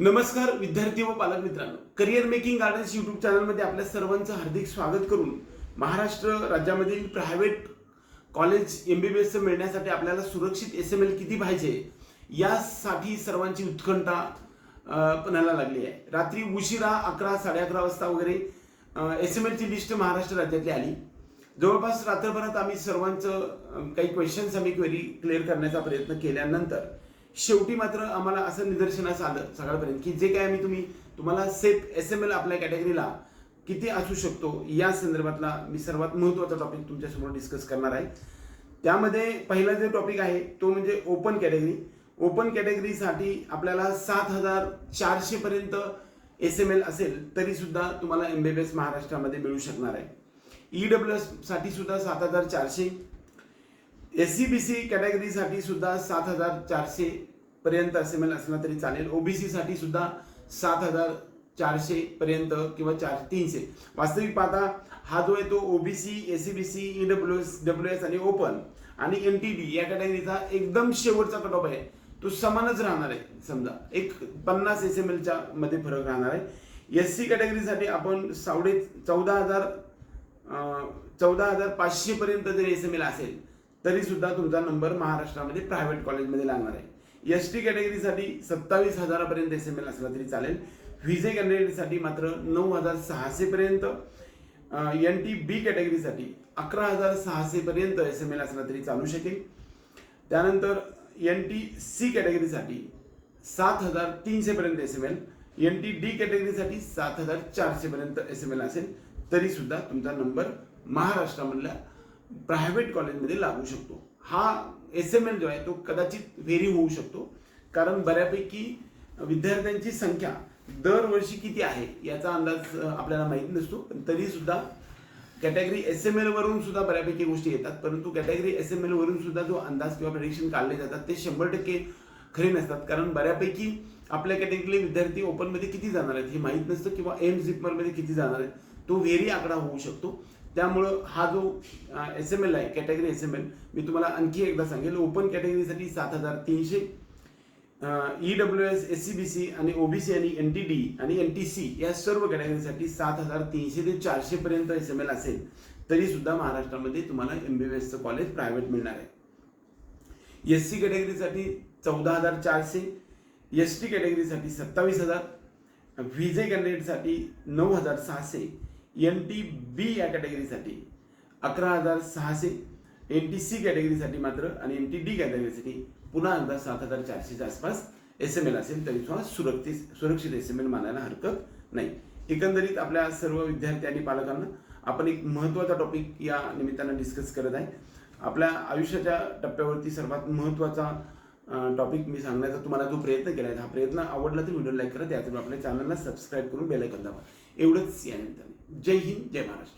नमस्कार विद्यार्थी व पालक मित्रांनो. करिअर मेकिंग गार्डन्स युट्यूब चॅनलमध्ये आपल्या सर्वांचं हार्दिक स्वागत करून महाराष्ट्र राज्यामधील private college M B B S मिळण्यासाठी आपल्याला सुरक्षित एस एम एल किती पाहिजे यासाठी सर्वांची उत्कंठा पणाला लागली आहे. रात्री उशिरा अकरा साडे अकरा वाजता वगैरे एस एम एलची लिस्ट महाराष्ट्र राज्यातली आली. जवळपास रात्रभरात आम्ही सर्वांचं काही क्वेश्चन्स आम्ही क्वेरी क्लिअर करण्याचा प्रयत्न केल्यानंतर शेवटी मात्र आम्हाला असं निदर्शनास आलं सकाळपर्यंत की जे काय आम्ही तुम्ही तुम्हाला सेफ एस एम एल आपल्या कॅटेगरीला किती असू शकतो या संदर्भातला मी सर्वात महत्त्वाचा टॉपिक तुमच्यासमोर डिस्कस करणार आहे. त्यामध्ये पहिला जो टॉपिक आहे तो म्हणजे ओपन कॅटेगरी ओपन कॅटेगरीसाठी आपल्याला सात हजार चारशेपर्यंत एस एम एल असेल तरीसुद्धा तुम्हाला एम बी बी एस महाराष्ट्रामध्ये मिळू शकणार आहे. ई डब्ल्यू एससाठी सुद्धा सात हजार चारशे. एस सी बी सी कॅटेगरीसाठी सुद्धा सात हजार चारशे पर्यंत एस एम एल असला तरी चालेल. ओबीसी साठी सुद्धा सात हजार चारशे पर्यंत किंवा चार तीनशे. वास्तविक पाहता हा जो आहे तो OBC S C B C E W S W S आणि ओपन आणि एन टी डी या कॅटेगरीचा एकदम शेवटचा कट ऑफ आहे. तो समानच राहणार आहे. समजा एक पन्नास एस एम एलच्या मध्ये फरक राहणार आहे. एस सी कॅटेगरीसाठी आपण सावडे चौदा हजार चौदा हजार पाचशे पर्यंत जरी एस एम एल असेल तरी सुद्धा तुमचा नंबर महाराष्ट्रामध्ये प्रायव्हेट कॉलेजमध्ये लागणार आहे. एस टी कॅटेगरीसाठी सत्तावीस हजारापर्यंत एस एम एल असला तरी चालेल. व्हिजे कॅटेगरीसाठी मात्र नऊ हजार सहाशेपर्यंत एन टी बी कॅटेगरीसाठी अकरा हजार सहाशेपर्यंत एस एम एल असला तरी चालू शकेल. त्यानंतर एन टी सी कॅटेगरीसाठी सात हजार तीनशेपर्यंत S M L N T D कॅटेगरीसाठी सात हजार चारशेपर्यंत एस एम एल असेल. तरीसुद्धा तुमचा नंबर महाराष्ट्रामधल्या प्रायव्हेट कॉलेजमध्ये लागू शकतो. हा एस एम एल जो आहे तो कदाचित व्हेरी होऊ शकतो. कारण बऱ्यापैकी विद्यार्थ्यांची संख्या दरवर्षी किती आहे याचा अंदाज आपल्याला माहीत नसतो. पण तरीसुद्धा कॅटेगरी एस एम एलवरून सुद्धा बऱ्यापैकी गोष्टी येतात. परंतु कॅटेगरी एस एम एलवरून सुद्धा जो अंदाज किंवा प्रेडिक्शन काढले जातात ते शंभर टक्के खरे नसतात. कारण बऱ्यापैकी आपल्या कॅटेगरीले विद्यार्थी ओपनमध्ये किती जाणार आहेत हे माहीत नसतं किंवा एम झिपमरमध्ये किती जाणार आहेत. तो व्हेरी आकडा होऊ शकतो. त्यामुळं हा जो एस एम एल आहे कॅटेगरी एस एम एल मी तुम्हाला आणखी एकदा सांगेल ओपन कॅटेगरीसाठी सात हजार तीनशे E W S S C B C आणि ओबीसी आणि एन टी डी आणि एन टी सी या सर्व कॅटेगरीसाठी सात हजार तीनशे ते चारशे पर्यंत एस एम एल असेल तरी सुद्धा महाराष्ट्रामध्ये तुम्हाला एम बी बी एसचं कॉलेज प्रायव्हेट मिळणार आहे. एस सी कॅटेगरीसाठी चौदा हजार चारशे एस टी कॅटेगरीसाठी सत्तावीस हजार व्हिजे कॅन्डिडेटसाठी नऊ हजार सहाशे एन टी बी या कॅटेगरीसाठी अकरा हजार सहाशे एन टी सी कॅटेगरीसाठी मात्र आणि एन टी डी कॅटेगरीसाठी पुन्हा एकदा सात हजार चारशेच्या आसपास एस एम एल असेल तरी सुद्धा सुरक्षित सुरक्षित एस एम एल मानायला हरकत नाही. एकंदरीत आपल्या सर्व विद्यार्थी आणि पालकांना आपण एक महत्त्वाचा टॉपिक या निमित्तानं डिस्कस करत आहे. आपल्या आयुष्याच्या टप्प्यावरती सर्वात महत्त्वाचा टॉपिक मी सांगण्याचा तुम्हाला जो प्रयत्न केला आहे हा प्रयत्न आवडला तर व्हिडिओ लाईक करा त्यातून आपल्या चॅनलला सबस्क्राईब करून बेलायकन दाबा. एवढंच या निमित्ताने. जय हिंद जय महाराष्ट्र.